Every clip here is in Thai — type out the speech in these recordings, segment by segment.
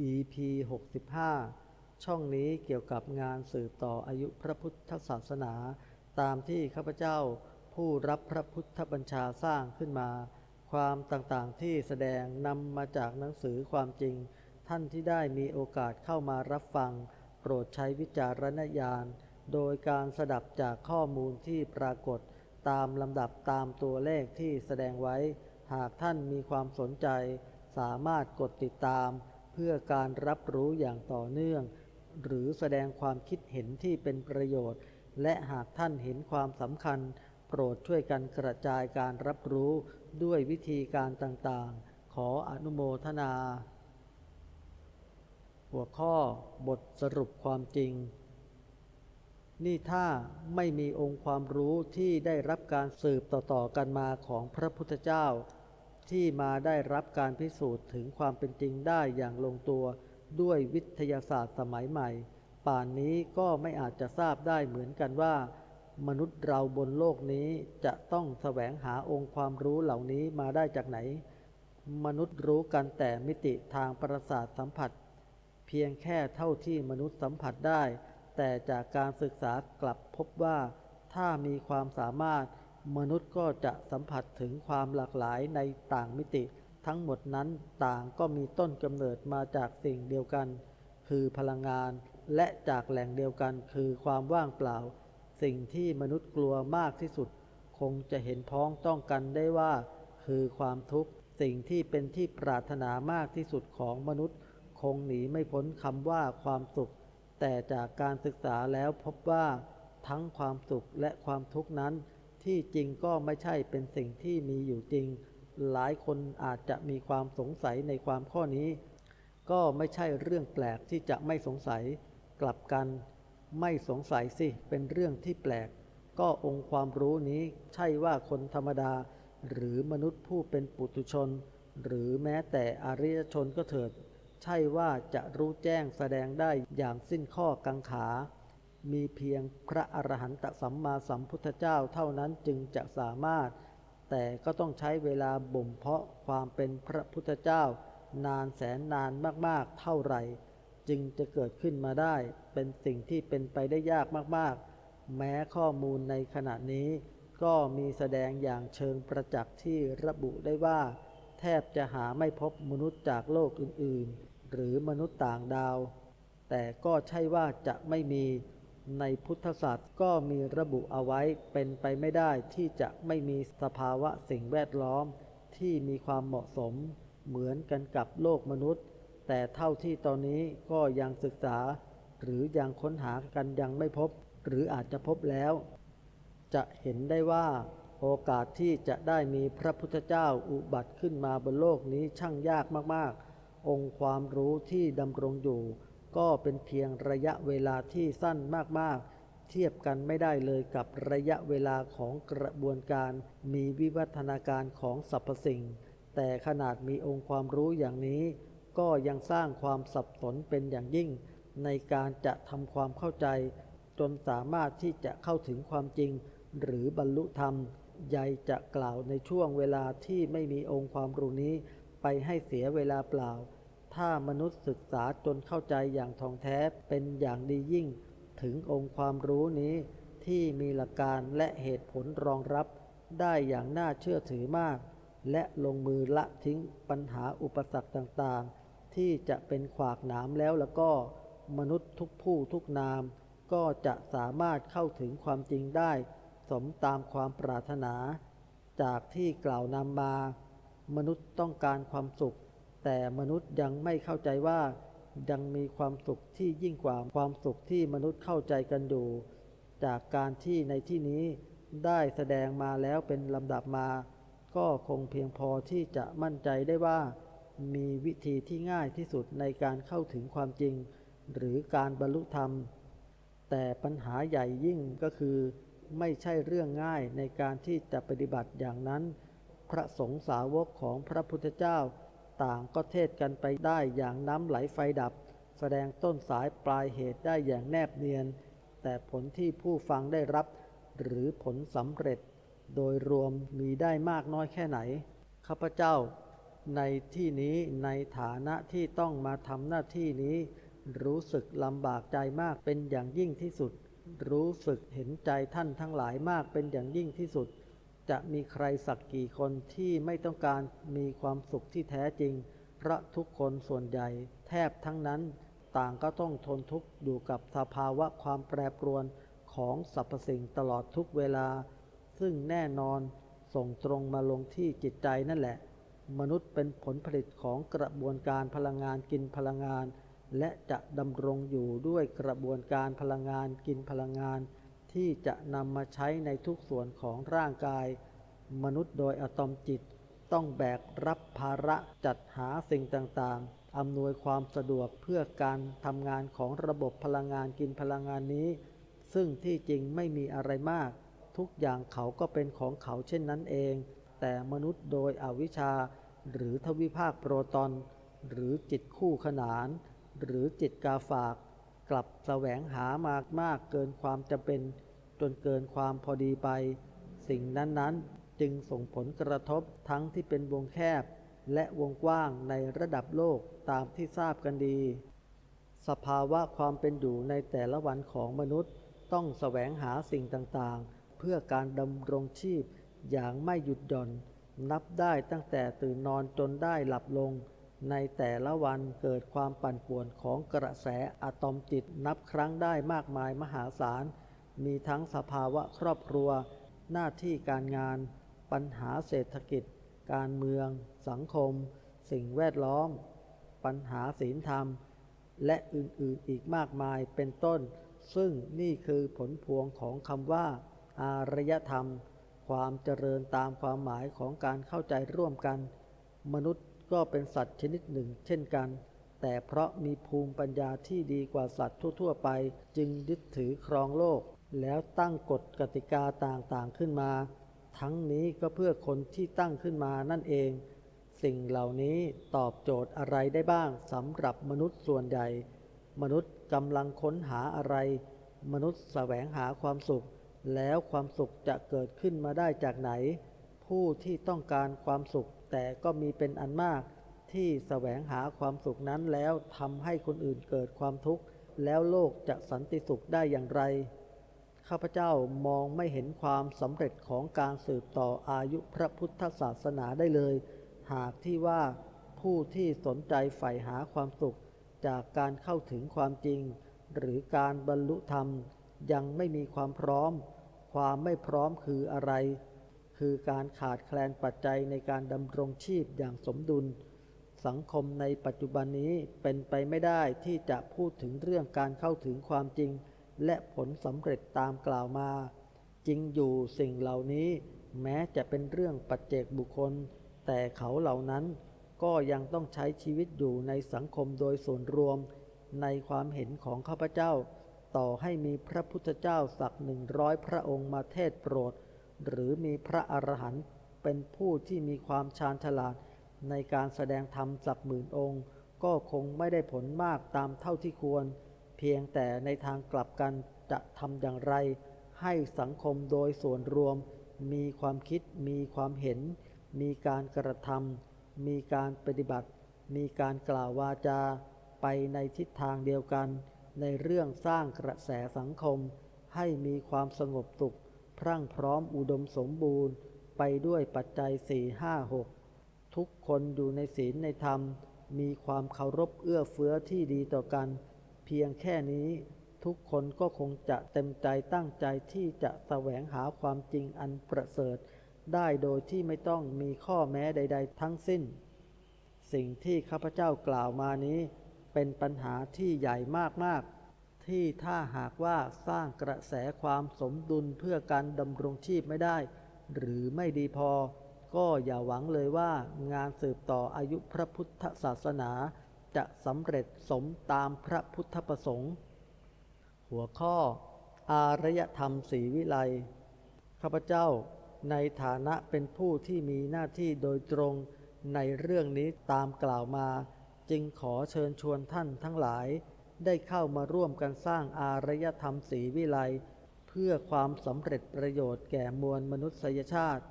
EP 65 ช่องนี้เกี่ยวกับงานสืบต่ออายุพระพุทธศาสนา ตามที่ข้าพเจ้าผู้รับพระพุทธบัญชาสร้างขึ้นมา ความต่างๆที่แสดงนำมาจากหนังสือความจริง ท่านที่ได้มีโอกาสเข้ามารับฟัง โปรดใช้วิจารณญาณ โดยการสดับจากข้อมูลที่ปรากฏ ตามลำดับตามตัวเลขที่แสดงไว้ หากท่านมีความสนใจ สามารถกดติดตาม เพื่อการรับรู้อย่างต่อเนื่อง หรือแสดงความคิดเห็นที่เป็นประโยชน์ และหากท่านเห็นความสำคัญ โปรดช่วยกันกระจายการรับรู้ด้วยวิธีการต่างๆ ขออนุโมทนา หัวข้อบทสรุปความจริง นี่ถ้าไม่มีองค์ความรู้ที่ได้รับการสืบต่อๆกันมาของพระพุทธเจ้า ที่มาได้รับการพิสูจน์ถึงความเป็นจริงได้อย่างลงตัวด้วยวิทยาศาสตร์สมัยใหม่ ป่านนี้ก็ไม่อาจจะทราบได้เหมือนกันว่า มนุษย์เราบนโลกนี้จะต้องแสวงหาองค์ความรู้เหล่านี้มาได้จากไหน มนุษย์รู้กันแต่มิติทางประสาทสัมผัส เพียงแค่เท่าที่มนุษย์สัมผัสได้ แต่จากการศึกษากลับพบว่า ถ้ามีความสามารถ มนุษย์ก็จะสัมผัสถึงความหลากหลายในต่างมิติ ทั้งหมดนั้นต่างก็มีต้นกำเนิดมาจากสิ่งเดียวกัน คือพลังงานและจากแหล่งเดียวกันคือความว่างเปล่า สิ่งที่มนุษย์กลัวมากที่สุด คงจะเห็นพ้องต้องกันได้ว่า คือความทุกข์สิ่งที่เป็นที่ปรารถนามากที่สุดของมนุษย์ คงหนีไม่พ้นคำว่าความสุข แต่จากการศึกษาแล้วพบว่า ทั้งความสุขและความทุกข์นั้น ที่จริงก็ไม่ใช่เป็นสิ่งที่มีอยู่จริง หลายคนอาจจะมีความสงสัยในความข้อนี้ ก็ไม่ใช่เรื่องแปลกที่จะไม่สงสัย กลับกัน ไม่สงสัยสิเป็นเรื่องที่แปลก ก็องค์ความรู้นี้ใช่ว่าคนธรรมดา หรือมนุษย์ผู้เป็นปุถุชน หรือแม้แต่อริยชนก็เถิด ใช่ว่าจะรู้แจ้งแสดงได้อย่างสิ้นข้อกังขา มีเพียงพระอรหันตสัมมาสัมพุทธเจ้าเท่านั้นจึงจะสามารถ แต่ก็ต้องใช้เวลาบ่มเพาะความเป็นพระพุทธเจ้า นานแสนนานมากๆ เท่าไหร่ จึงจะเกิดขึ้นมาได้ เป็นสิ่งที่เป็นไปได้ยากมากๆ แม้ข้อมูลในขณะนี้ ก็มีแสดงอย่างเชิงประจักษ์ที่ระบุได้ว่า แทบจะหาไม่พบมนุษย์จากโลกอื่นๆ หรือมนุษย์ต่างดาว แต่ก็ใช่ว่าจะไม่มี ในพุทธศาสตร์ก็มีระบุเอาไว้เป็นไปไม่ได้ที่จะไม่มีสภาวะสิ่งแวดล้อมที่มีความเหมาะสม เหมือนกันกับโลกมนุษย์ แต่เท่าที่ตอนนี้ก็ยังศึกษา หรือยังค้นหากันยังไม่พบ หรืออาจจะพบแล้ว จะเห็นได้ว่า โอกาสที่จะได้มีพระพุทธเจ้าอุบัติขึ้นมาบนโลกนี้ช่างยากมากๆ องค์ความรู้ที่ดำรงอยู่ ก็เป็นเพียงระยะเวลาที่สั้นมากๆ เทียบกันไม่ได้เลยกับระยะเวลาของกระบวนการ มีวิวัฒนาการของสรรพสิ่ง แต่ขนาดมีองค์ความรู้อย่างนี้ ก็ยังสร้างความสับสนเป็นอย่างยิ่ง ในการจะทำความเข้าใจ จนสามารถที่จะเข้าถึงความจริง หรือบรรลุธรรมใยจะกล่าวในช่วงเวลาที่ไม่มีองค์ความรู้นี้ ไปให้เสียเวลาเปล่า ถ้ามนุษย์ศึกษาจนเข้าใจอย่างท่องแท้เป็นอย่างดียิ่ง ถึงองค์ความรู้นี้ที่มีหลักการและเหตุผลรองรับ ได้อย่างน่าเชื่อถือมาก และลงมือละทิ้งปัญหาอุปสรรคต่างๆ ที่จะเป็นขวากหนามแล้วแล้วก็ มนุษย์ทุกผู้ทุกนาม ก็จะสามารถเข้าถึงความจริงได้ สมตามความปรารถนา จากที่กล่าวนำมา มนุษย์ต้องการความสุข แต่มนุษย์ยังไม่เข้าใจว่ายังมีความสุขที่ยิ่งกว่าความสุขที่มนุษย์เข้าใจกันอยู่ จากการที่ในที่นี้ได้แสดงมาแล้วเป็นลำดับมา ก็คงเพียงพอที่จะมั่นใจได้ว่า มีวิธีที่ง่ายที่สุดในการเข้าถึงความจริง หรือการบรรลุธรรม แต่ปัญหาใหญ่ยิ่งก็คือ ไม่ใช่เรื่องง่ายในการที่จะปฏิบัติอย่างนั้น พระสงฆ์สาวกของพระพุทธเจ้า ต่างก็เทศกันไปได้อย่างน้ำไหลไฟดับ แสดงต้นสายปลายเหตุได้อย่างแนบเนียน แต่ผลที่ผู้ฟังได้รับ หรือผลสำเร็จ โดยรวมมีได้มากน้อยแค่ไหน ข้าพเจ้า ในที่นี้ในฐานะที่ต้องมาทำหน้าที่นี้ รู้สึกลำบากใจมากเป็นอย่างยิ่งที่สุด รู้สึกเห็นใจท่านทั้งหลายมากเป็นอย่างยิ่งที่สุด จะมีใครสักกี่คนที่ไม่ต้องการมีความสุขที่แท้จริง เพราะทุกคนส่วนใหญ่แทบทั้งนั้น ต่างก็ต้องทนทุกข์อยู่กับสภาวะความแปรปรวนของสรรพสิ่งตลอดทุกเวลา ซึ่งแน่นอนส่งตรงมาลงที่จิตใจนั่นแหละ มนุษย์เป็นผลผลิตของกระบวนการพลังงานกินพลังงาน และจะดำรงอยู่ด้วยกระบวนการพลังงานกินพลังงาน ที่จะนำมาใช้ในทุกส่วนของร่างกาย มนุษย์โดยอะตอมจิต ต้องแบกรับภาระจัดหาสิ่งต่างๆ อำนวยความสะดวกเพื่อการทำงานของระบบพลังงานกินพลังงานนี้ ซึ่งที่จริงไม่มีอะไรมาก ทุกอย่างเขาก็เป็นของเขาเช่นนั้นเอง แต่มนุษย์โดยอวิชชา หรือทวิภาคโปรตอน หรือจิตคู่ขนาน หรือจิตกาฝาก กลับแสวงหามากมากเกินความจำเป็น จนเกินความพอดีไป สิ่งนั้นๆจึงส่งผลกระทบทั้งที่เป็นวงแคบ และวงกว้างในระดับโลกตามที่ทราบกันดี สภาวะความเป็นอยู่ในแต่ละวันของมนุษย์ ต้องแสวงหาสิ่งต่างๆ เพื่อการดำรงชีพอย่างไม่หยุดหย่อน นับได้ตั้งแต่ตื่นนอนจนได้หลับลง ในแต่ละวันเกิดความปั่นป่วนของกระแสอะตอมจิตนับครั้งได้มากมายมหาศาล มีทั้งสภาวะครอบครัว หน้าที่การงาน ปัญหาเศรษฐกิจ การเมือง สังคม สิ่งแวดล้อม ปัญหาศีลธรรม และอื่นๆอีกมากมายเป็นต้น ซึ่งนี่คือผลพวงของคำว่า อารยธรรม ความเจริญตามความหมายของการเข้าใจร่วมกัน มนุษย์ ก็เป็นสัตว์ชนิดหนึ่ง เช่นกัน แต่เพราะมีภูมิปัญญาที่ดีกว่าสัตว์ทั่ว ๆ ไป จึงยึดถือครองโลก แล้วตั้งกฎกติกาต่างๆขึ้นมา ทั้งนี้ก็เพื่อคนที่ตั้งขึ้นมานั่นเอง สิ่งเหล่านี้ตอบโจทย์อะไรได้บ้างสำหรับมนุษย์ส่วนใหญ่ มนุษย์กำลังค้นหาอะไร มนุษย์แสวงหาความสุข แล้วความสุขจะเกิดขึ้นมาได้จากไหน ผู้ที่ต้องการความสุข แต่ก็มีเป็นอันมากที่แสวงหาความสุขนั้นแล้วทำให้คนอื่นเกิดความทุกข์ แล้วโลกจะสันติสุขได้อย่างไร ข้าพเจ้ามองไม่เห็นความสำเร็จของการสืบต่ออายุพระพุทธศาสนาได้เลย หากที่ว่าผู้ที่สนใจใฝ่หาความสุข จากการเข้าถึงความจริง หรือการบรรลุธรรมยังไม่มีความพร้อม ความไม่พร้อมคืออะไร คือการขาดแคลนปัจจัยในการดำรงชีพอย่างสมดุล สังคมในปัจจุบันนี้เป็นไปไม่ได้ที่จะพูดถึงเรื่องการเข้าถึงความจริง และผลสำเร็จตามกล่าวมา จริงอยู่สิ่งเหล่านี้ แม้จะเป็นเรื่องปัจเจกบุคคล แต่เขาเหล่านั้นก็ยังต้องใช้ชีวิตอยู่ในสังคมโดยส่วนรวม ในความเห็นของข้าพเจ้า ต่อให้มีพระพุทธเจ้าสักหนึ่งร้อยพระองค์มาเทศโปรด หรือมีพระอรหันต์เป็นผู้ที่มีความชาญฉลาดในการแสดงธรรมสักหมื่นองค์ ก็คงไม่ได้ผลมากตามเท่าที่ควร เพียงแต่ในทางกลับกันจะทำอย่างไร ให้สังคมโดยส่วนรวม มีความคิดมีความเห็น มีการกระทำมีการปฏิบัติ มีการกล่าววาจา ไปในทิศทางเดียวกัน ในเรื่องสร้างกระแสสังคม ให้มีความสงบสุข พรั่งพร้อมอุดมสมบูรณ์ไปด้วยปัจจัยสี่ห้าหกทุกคนอยู่ในศีลในธรรม มีความเคารพเอื้อเฟื้อที่ดีต่อกัน เพียงแค่นี้ ทุกคนก็คงจะเต็มใจตั้งใจที่จะแสวงหาความจริงอันประเสริฐ ได้โดยที่ไม่ต้องมีข้อแม้ใด ๆ ทั้งสิ้น สิ่งที่ข้าพเจ้ากล่าวมานี้ เป็นปัญหาที่ใหญ่มากๆ ที่ถ้าหากว่าสร้างกระแสความสมดุลเพื่อการดำรงชีพไม่ได้ หรือไม่ดีพอ ก็อย่าหวังเลยว่างานสืบต่ออายุพระพุทธศาสนา จะสำเร็จสมตามพระพุทธประสงค์ หัวข้อ อารยธรรมศรีวิไลข้าพเจ้าในฐานะเป็นผู้ที่มีหน้าที่โดยตรงในเรื่องนี้ตามกล่าวมา จึงขอเชิญชวนท่านทั้งหลาย ได้เข้ามาร่วมกันสร้างอารยธรรมศรีวิไลเพื่อความสำเร็จประโยชน์แก่มวลมนุษยชาติ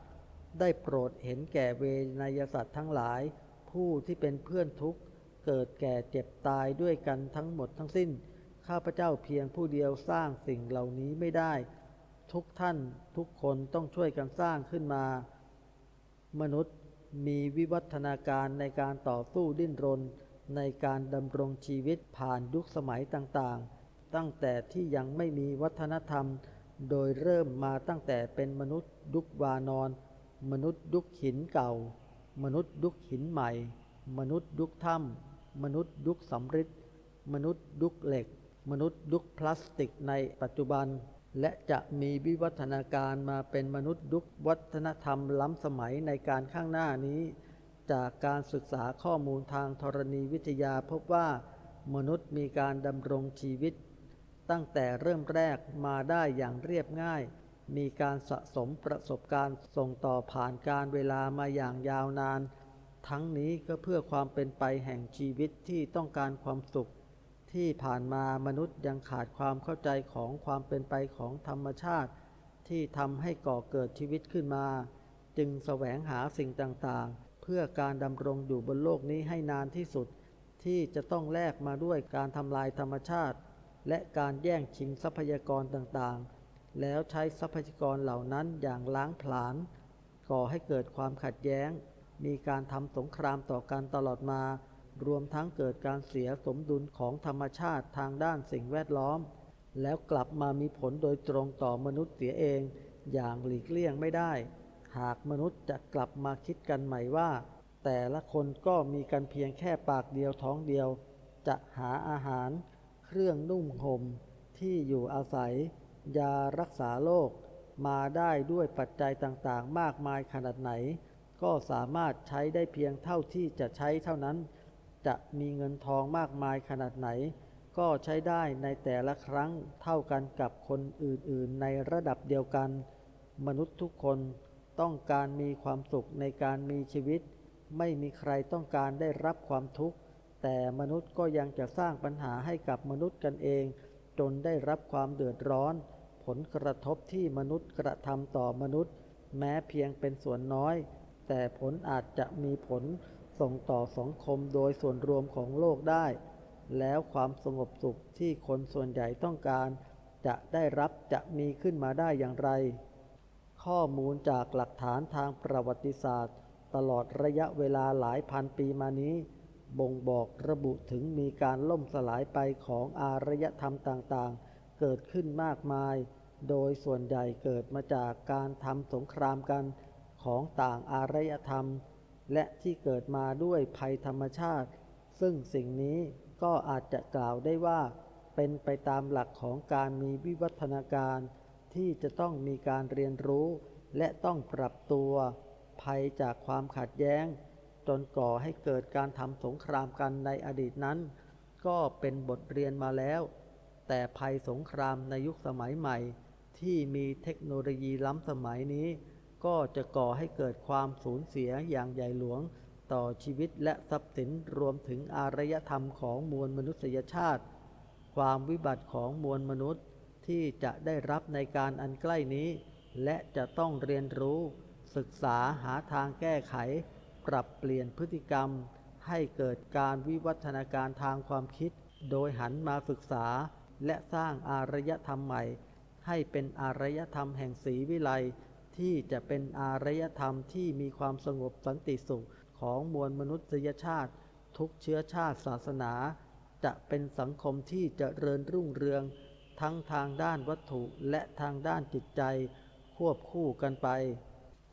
ได้โปรดเห็นแก่เวนยสัตว์ทั้งหลายผผู้ที่เป็นเพื่อนทุกข์ เกิดแก่เจ็บตายด้วยกันทั้งหมดทั้งสิ้น ข้าพเจ้าเพียงผู้เดียวสร้างสิ่งเหล่านี้ไม่ได้ ทุกท่านทุกคนต้องช่วยกันสร้างขึ้นมา มนุษย์มีวิวัฒนาการในการต่อสู้ดิ้นรน ในการดำรงชีวิตผ่านยุคสมัยต่างๆ ตั้งแต่ที่ยังไม่มีวัฒนธรรม โดยเริ่มมาตั้งแต่เป็นมนุษย์ยุควานอน มนุษย์ยุคหินเก่า มนุษย์ยุคหินใหม่ มนุษย์ยุคถ้ำมนุษย์ยุคสำริดมนุษย์ยุคเหล็ก มนุษย์ยุคพลาสติกในปัจจุบัน และจะมีวิวัฒนาการมาเป็นมนุษย์ยุควัฒนธรรมล้ำสมัยในการข้างหน้านี้ จากการศึกษาข้อมูลทางธรณีวิทยาพบว่ามนุษย์มีการดำรงชีวิต ตั้งแต่เริ่มแรกมาได้อย่างเรียบง่าย มีการสะสมประสบการณ์ส่งต่อผ่านการเวลามาอย่างยาวนาน ทั้งนี้ก็เพื่อความเป็นไปแห่งชีวิตที่ต้องการความสุข ที่ผ่านมามนุษย์ยังขาดความเข้าใจของความเป็นไปของธรรมชาติ ที่ทำให้ก่อเกิดชีวิตขึ้นมา จึงแสวงหาสิ่งต่างๆ เพื่อการดำรงอยู่บนโลกนี้ให้นานที่สุด ที่จะต้องแลกมาด้วยการทำลายธรรมชาติ และการแย่งชิงทรัพยากรต่างๆ แล้วใช้ทรัพยากรเหล่านั้นอย่างล้างผลาญก่อให้เกิดความขัดแย้ง มีการทำสงครามต่อกันตลอดมา รวมทั้งเกิดการเสียสมดุลของธรรมชาติทางด้านสิ่งแวดล้อม แล้วกลับมามีผลโดยตรงต่อมนุษย์เสียเอง อย่างหลีกเลี่ยงไม่ได้ หากมนุษย์จะกลับมาคิดกันใหม่ว่า แต่ละคนก็มีกันเพียงแค่ปากเดียวท้องเดียว จะหาอาหาร เครื่องนุ่งห่ม ที่อยู่อาศัย ยารักษาโรคมาได้ด้วยปัจจัยต่างๆ มากมายขนาดไหน ก็สามารถใช้ได้เพียงเท่าที่จะใช้เท่านั้น จะมีเงินทองมากมายขนาดไหน ก็ใช้ได้ในแต่ละครั้งเท่ากันกับคนอื่นๆ ในระดับเดียวกัน มนุษย์ทุกคน ต้องการมีความสุขในการมีชีวิต ไม่มีใครต้องการได้รับความทุกข์ แต่มนุษย์ก็ยังจะสร้างปัญหาให้กับมนุษย์กันเอง จนได้รับความเดือดร้อน ผลกระทบที่มนุษย์กระทำต่อมนุษย์ แม้เพียงเป็นส่วนน้อย แต่ผลอาจจะมีผลส่งต่อสังคมโดยส่วนรวมของโลกได้ แล้วความสงบสุขที่คนส่วนใหญ่ต้องการ จะได้รับจะมีขึ้นมาได้อย่างไร ข้อมูลจากหลักฐานทางประวัติศาสตร์ ตลอดระยะเวลาหลายพันปีมานี้ บ่งบอกระบุถึงมีการล่มสลายไปของอารยธรรมต่างๆ เกิดขึ้นมากมาย โดยส่วนใหญ่เกิดมาจากการทำสงครามกันของต่างอารยธรรม และที่เกิดมาด้วยภัยธรรมชาติ ซึ่งสิ่งนี้ก็อาจจะกล่าวได้ว่า เป็นไปตามหลักของการมีวิวัฒนาการ ที่จะต้องมีการเรียนรู้ และต้องปรับตัว ภัยจากความขัดแย้ง จนก่อให้เกิดการทำสงครามกันในอดีตนั้น ก็เป็นบทเรียนมาแล้ว แต่ภัยสงครามในยุคสมัยใหม่ ที่มีเทคโนโลยีล้ำสมัยนี้ ก็จะก่อให้เกิดความสูญเสียอย่างใหญ่หลวง ต่อชีวิตและทรัพย์สินรวมถึงอารยธรรมของมวลมนุษยชาติ ความวิบัติของมวลมนุษย์ ที่จะได้รับในการอันใกล้นี้ และจะต้องเรียนรู้ ศึกษาหาทางแก้ไข ปรับเปลี่ยนพฤติกรรม ให้เกิดการวิวัฒนาการทางความคิด โดยหันมาศึกษา และสร้างอารยธรรมใหม่ ให้เป็นอารยธรรมแห่งศีวิไลที่จะเป็นอารยธรรมที่มีความสงบสันติสุขของมวลมนุษยชาติ ทุกเชื้อชาติศาสนา จะเป็นสังคมที่จเจริญรุ่งเรือง ทั้งทางด้านวัตถุและทางด้านจิตใจ ควบคู่กันไป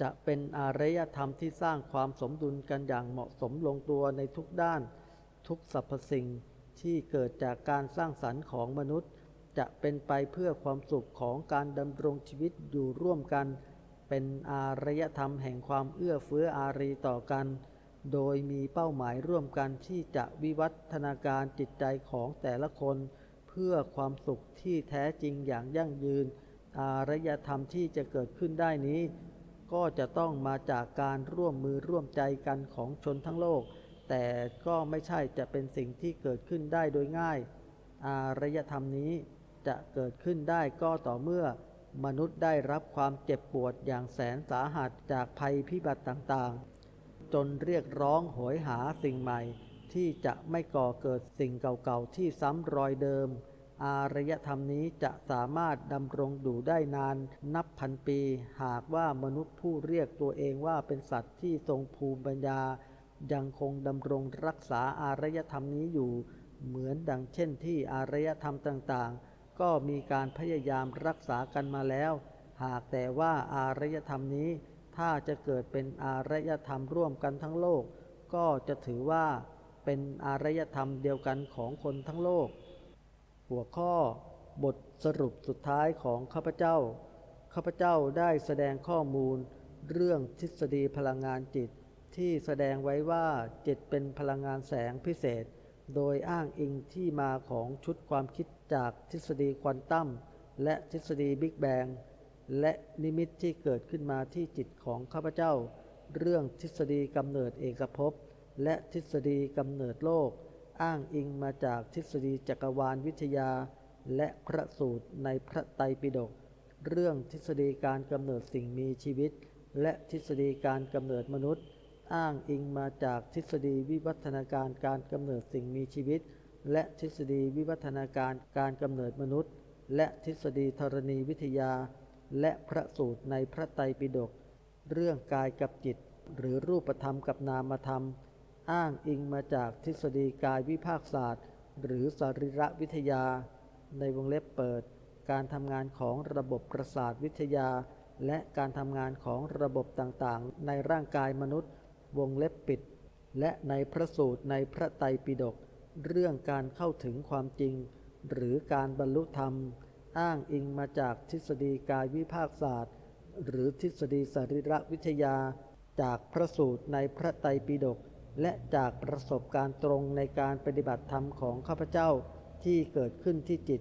จะเป็นอารยธรรมที่สร้างความสมดุลกันอย่างเหมาะสมลงตัวในทุกด้าน ทุกสรรพสิ่งที่เกิดจากการสร้างสรรค์ของมนุษย์ จะเป็นไปเพื่อความสุขของการดำรงชีวิตอยู่ร่วมกัน เป็นอารยธรรมแห่งความเอื้อเฟื้ออารีต่อกัน โดยมีเป้าหมายร่วมกันที่จะวิวัฒนาการจิตใจของแต่ละคน พื่อความสุขที่แท้จริงอย่างยั่งยืน อารยธรรมที่จะเกิดขึ้นได้นี้ ก็จะต้องมาจากการร่วมมือร่วมใจกันของชนทั้งโลก แต่ก็ไม่ใช่จะเป็นสิ่งที่เกิดขึ้นได้โดยง่าย อารยธรรมนี้จะเกิดขึ้นได้ก็ต่อเมื่อ มนุษย์ได้รับความเจ็บปวดอย่างแสนสาหัสจากภัยพิบัติต่างๆ จนเรียกร้องโหยหาสิ่งใหม่ ที่จะไม่ก่อเกิดสิ่งเก่าๆ ที่ซ้ำรอยเดิม อารยธรรมนี้จะสามารถดำรงอยู่ได้นานนับพันปี หากว่ามนุษย์ผู้เรียกตัวเองว่าเป็นสัตว์ที่ทรงภูมิปัญญา ยังคงดำรงรักษาอารยธรรมนี้อยู่ เหมือนดังเช่นที่อารยธรรมต่างๆ ก็มีการพยายามรักษากันมาแล้ว หากแต่ว่าอารยธรรมนี้ถ้าจะเกิดเป็นอารยธรรมร่วมกันทั้งโลก ก็จะถือว่า เป็นอารยธรรมเดียวกันของคนทั้งโลก หัวข้อบทสรุปสุดท้ายของข้าพเจ้า ข้าพเจ้าได้แสดงข้อมูล เรื่องทฤษฎีพลังงานจิต ที่แสดงไว้ว่าจิตเป็นพลังงานแสงพิเศษ โดยอ้างอิงที่มาของชุดความคิดจากทฤษฎีควอนตัมและทฤษฎีบิ๊กแบงและนิมิตที่เกิดขึ้นมาที่จิตของข้าพเจ้า เรื่องทฤษฎีกำเนิดเอกภพ และทฤษฎีกำเนิดโลก อ้างอิงมาจากทฤษฎีจักรวาลวิทยา และพระสูตรในพระไตรปิฎกเรื่องทฤษฎีการกำเนิดสิ่งมีชีวิต และทฤษฎีการกำเนิดมนุษย์ อ้างอิงมาจากทฤษฎีวิวัฒนาการการกำเนิดสิ่งมีชีวิต และทฤษฎีวิวัฒนาการการกำเนิดมนุษย์ และทฤษฎีธรณีวิทยา และพระสูตรในพระไตรปิฎกเรื่องกายกับจิต หรือรูปธรรมกับนามธรรม อ้างอิงมาจากทฤษฎีกายวิภาคศาสตร์ หรือสรีระวิทยา ในวงเล็บเปิด การทำงานของระบบประสาทวิทยา และการทำงานของระบบต่างๆ ในร่างกายมนุษย์ วงเล็บปิด และในพระสูตรในพระไตรปิฎกเรื่องการเข้าถึงความจริง หรือการบรรลุธรรม อ้างอิงมาจากทฤษฎีกายวิภาคศาสตร์ หรือทฤษฎีสรีระวิทยา จากพระสูตรในพระไตรปิฎก และจากประสบการณ์ตรงในการปฏิบัติธรรมของข้าพเจ้าที่เกิดขึ้นที่จิต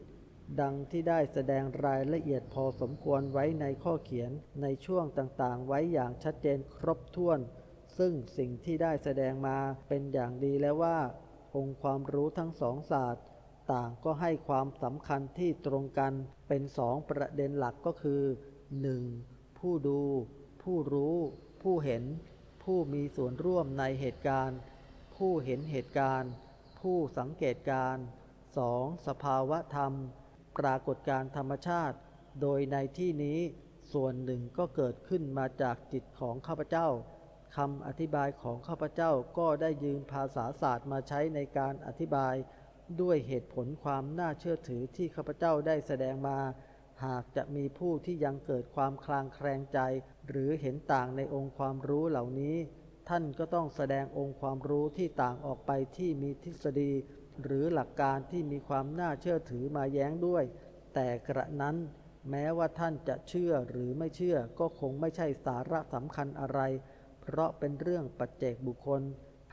ดังที่ได้แสดงรายละเอียดพอสมควรไว้ในข้อเขียนในช่วงต่างๆ ไว้อย่างชัดเจนครบถ้วน ซึ่งสิ่งที่ได้แสดงมาเป็นอย่างดีแล้วว่า องค์ความรู้ทั้งสองศาสตร์ ต่างก็ให้ความสำคัญที่ตรงกันเป็นสองประเด็นหลักก็คือ 1. ผู้ดู ผู้รู้ ผู้เห็น ผู้มีส่วนร่วมในเหตุการณ์ ผู้เห็นเหตุการณ์ ผู้สังเกตการณ์ 2. สภาวะธรรม ปรากฏการธรรมชาติ โดยในที่นี้ส่วนหนึ่งก็เกิดขึ้นมาจากจิตของข้าพเจ้าคำอธิบายของข้าพเจ้าก็ได้ยืมภาษาศาสตร์มาใช้ในการอธิบาย ด้วยเหตุผลความน่าเชื่อถือที่ข้าพเจ้าได้แสดงมา หากจะมีผู้ที่ยังเกิดความคลางแคลงใจ หรือเห็นต่างในองค์ความรู้เหล่านี้ ท่านก็ต้องแสดงองค์ความรู้ที่ต่างออกไปที่มีทฤษฎี หรือหลักการที่มีความน่าเชื่อถือมาแย้งด้วย แต่กระนั้นแม้ว่าท่านจะเชื่อหรือไม่เชื่อก็คงไม่ใช่สาระสำคัญอะไร เพราะเป็นเรื่องปัจเจกบุคคล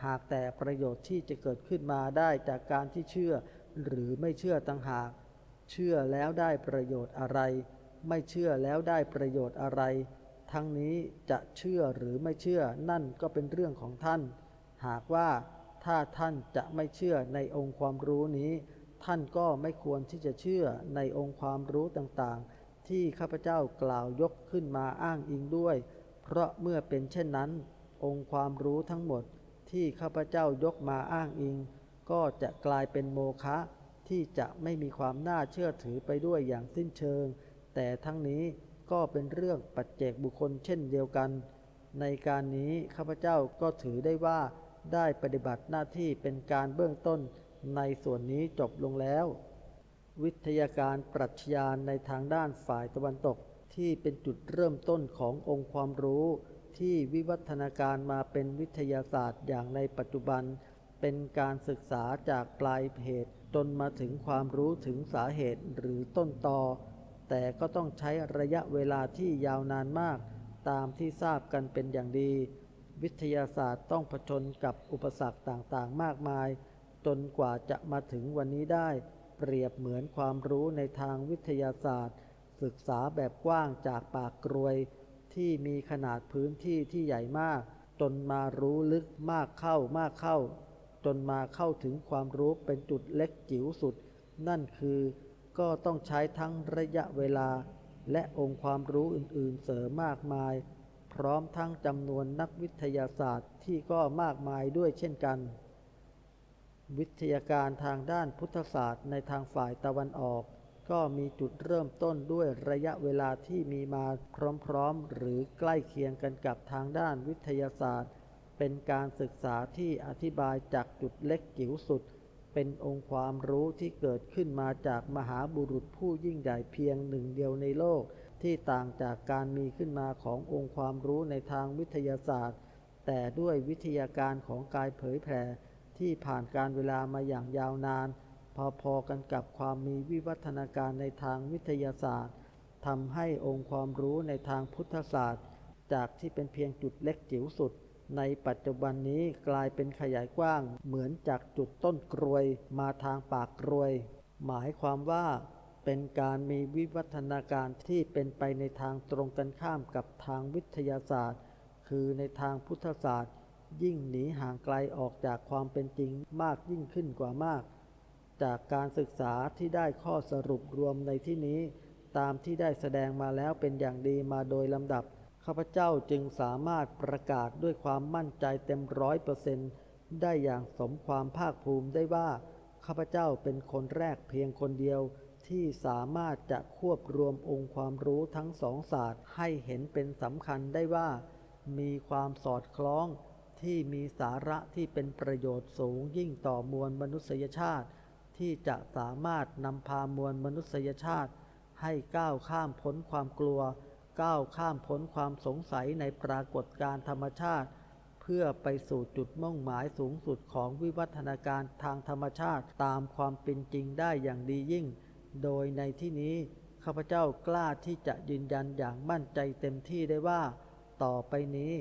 หากแต่ประโยชน์ที่จะเกิดขึ้นมาได้จากการที่เชื่อ หรือไม่เชื่อต่างหาก เชื่อแล้วได้ประโยชน์อะไร ไม่เชื่อแล้วได้ประโยชน์อะไร ทั้งนี้จะเชื่อหรือไม่เชื่อนั่นก็เป็นเรื่องของท่าน หากว่าถ้าท่านจะไม่เชื่อในองค์ความรู้นี้ ท่านก็ไม่ควรที่จะเชื่อในองค์ความรู้ต่างๆ ที่ข้าพเจ้ากล่าวยกขึ้นมาอ้างอิงด้วย เพราะเมื่อเป็นเช่นนั้น องค์ความรู้ทั้งหมดที่ข้าพเจ้ายกมาอ้างอิง ก็จะกลายเป็นโมฆะ ที่จะไม่มีความน่าเชื่อถือไปด้วยอย่างสิ้นเชิง แต่ทั้งนี้ก็เป็นเรื่องปัจเจกบุคคลเช่นเดียวกัน ในการนี้ข้าพเจ้าก็ถือได้ว่าได้ปฏิบัติหน้าที่เป็นการเบื้องต้นในส่วนนี้จบลงแล้ว วิทยาการปรัชญาในทางด้านฝ่ายตะวันตกที่เป็นจุดเริ่มต้นขององค์ความรู้ที่วิวัฒนาการมาเป็นวิทยาศาสตร์อย่างในปัจจุบัน เป็นการศึกษาจากปลายเหตุ จนมาถึงความรู้ถึงสาเหตุหรือต้นตอ แต่ก็ต้องใช้ระยะเวลาที่ยาวนานมาก ตามที่ทราบกันเป็นอย่างดี วิทยาศาสตร์ต้องผจญกับอุปสรรคต่างๆ มากมาย จนกว่าจะมาถึงวันนี้ได้ เปรียบเหมือนความรู้ในทางวิทยาศาสตร์ ศึกษาแบบกว้างจากปากกรวย ที่มีขนาดพื้นที่ที่ใหญ่มาก จนมารู้ลึกมากเข้ามากเข้า จนมาเข้าถึงความรู้เป็นจุดเล็กจิ๋วสุด นั่นคือก็ต้องใช้ทั้งระยะเวลา และองค์ความรู้อื่นๆเสริมมากมายพพร้อมทั้งจำนวนนักวิทยาศาสตร์ที่ก็มากมายด้วยเช่นกัน วิทยาการทางด้านพุทธศาสตร์ในทางฝ่ายตะวันออก ก็มีจุดเริ่มต้นด้วยระยะเวลาที่มีมาพร้อมๆ หรือใกล้เคียงกันกับทางด้านวิทยาศาสตร์ เป็นการศึกษาที่อธิบายจากจุดเล็กจิ๋วสุด เป็นองค์ความรู้ที่เกิดขึ้นมาจากมหาบุรุษผู้ยิ่งใหญ่เพียงหนึ่งเดียวในโลก ที่ต่างจากการมีขึ้นมาขององค์ความรู้ในทางวิทยาศาสตร์ แต่ด้วยวิทยาการของกายเผยแผ่ที่ผ่านการเวลามาอย่างยาวนาน พอๆกันกับความมีวิวัฒนาการในทางวิทยาศาสตร์ทำให้องค์ความรู้ในทางพุทธศาสตร์ จากที่เป็นเพียงจุดเล็กจิ๋วสุด ในปัจจุบันนี้กลายเป็นขยายกว้าง เหมือนจากจุดต้นกรวยมาทางปากกรวย หมายความว่าเป็นการมีวิวัฒนาการที่เป็นไปในทางตรงกันข้ามกับทางวิทยาศาสตร์ คือในทางพุทธศาสตร์ ยิ่งหนีห่างไกลออกจากความเป็นจริงมากยิ่งขึ้นกว่ามาก จากการศึกษาที่ได้ข้อสรุปรวมในที่นี้ ตามที่ได้แสดงมาแล้วเป็นอย่างดีมาโดยลำดับ ข้าพเจ้าจึงสามารถประกาศด้วยความมั่นใจเต็มร้อยเปอร์เซนต์ได้อย่างสมความภาคภูมิได้ว่า ข้าพเจ้าเป็นคนแรกเพียงคนเดียวที่สามารถจะควบรวมองค์ความรู้ทั้งสองศาสตร์ให้เห็นเป็นสำคัญได้ว่า มีความสอดคล้องที่มีสาระที่เป็นประโยชน์สูงยิ่งต่อมวลมนุษยชาติ ที่จะสามารถนำพามวลมนุษยชาติ ให้ก้าวข้ามพ้นความกลัว ก้าวข้ามพ้นความสงสัยในปรากฏการธรรมชาติ เพื่อไปสู่จุดมุ่งหมายสูงสุดของวิวัฒนาการทางธรรมชาติตามความเป็นจริงได้อย่างดียิ่ง โดยในที่นี้ข้าพเจ้ากล้าที่จะยืนยันอย่างมั่นใจเต็มที่ได้ว่า ต่อไปนี้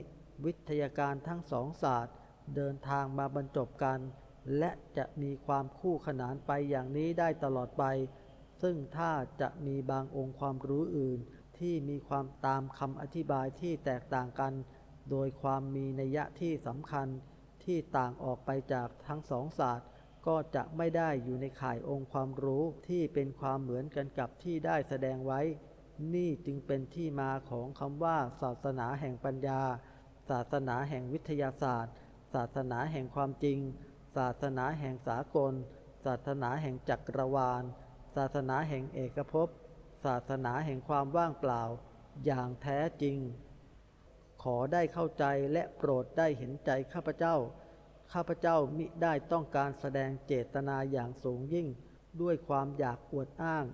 วิทยาการทั้งสองศาสตร์ เดินทางมาบรรจบกัน และจะมีความคู่ขนานไปอย่างนี้ได้ตลอดไป ซึ่งถ้าจะมีบางองค์ความรู้อื่น ที่มีความตามคำอธิบายที่แตกต่างกัน โดยความมีนัยยะที่สำคัญที่ต่างออกไปจากทั้งสองศาสตร์ ก็จะไม่ได้อยู่ในข่ายองค์ความรู้ที่เป็นความเหมือนกันกับที่ได้แสดงไว้ นี่จึงเป็นที่มาของคำว่า ศาสนาแห่งปัญญา ศาสนาแห่งวิทยาศาสตร์ ศาสนาแห่งความจริง ศาสนาแห่งสากล ศาสนาแห่งจักรวาล ศาสนาแห่งเอกภพ ศาสนาแห่งความว่างเปล่าอย่างแท้จริง ขอได้เข้าใจและโปรดได้เห็นใจข้าพเจ้า ข้าพเจ้ามิได้ต้องการแสดงเจตนาอย่างสูงยิ่ง ด้วยความอยากอวดอ้าง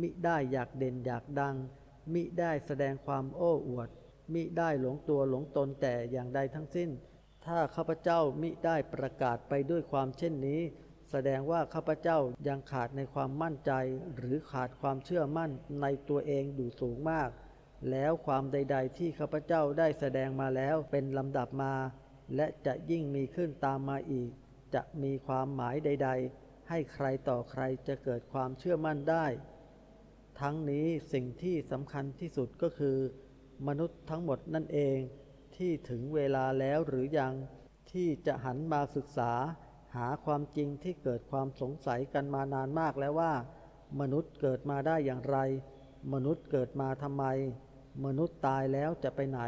มิได้อยากเด่นอยากดัง มิได้แสดงความโอ้อวด มิได้หลงตัวหลงตนแต่อย่างใดทั้งสิ้น ถ้าข้าพเจ้ามิได้ประกาศไปด้วยความเช่นนี้ แสดงว่าข้าพเจ้ายังขาดในความมั่นใจ หรือขาดความเชื่อมั่นในตัวเองอยู่สูงมาก แล้วความใด ๆ ที่ข้าพเจ้าได้แสดงมาแล้วเป็นลำดับมา และจะยิ่งมีขึ้นตามมาอีก จะมีความหมายใด ๆ ให้ใครต่อใครจะเกิดความเชื่อมั่นได้ ทั้งนี้สิ่งที่สำคัญที่สุดก็คือ มนุษย์ทั้งหมดนั่นเอง ที่ถึงเวลาแล้วหรือยังที่จะหันมาศึกษา หาความจริงที่เกิดความสงสัยกันมานานมากแล้วว่า มนุษย์เกิดมาได้อย่างไร มนุษย์เกิดมาทำไม มนุษย์ตายแล้วจะไปไหน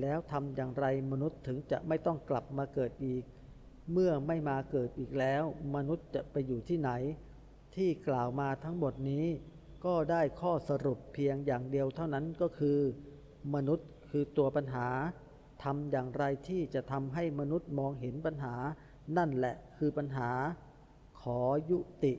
แล้วทำอย่างไรมนุษย์ถึงจะไม่ต้องกลับมาเกิดอีก เมื่อไม่มาเกิดอีกแล้ว มนุษย์จะไปอยู่ที่ไหน ที่กล่าวมาทั้งหมดนี้ ก็ได้ข้อสรุปเพียงอย่างเดียวเท่านั้นก็คือ มนุษย์คือตัวปัญหาทำอย่างไรที่จะทำให้มนุษย์มองเห็นปัญหา นั่นแหละคือปัญหาขอยุติ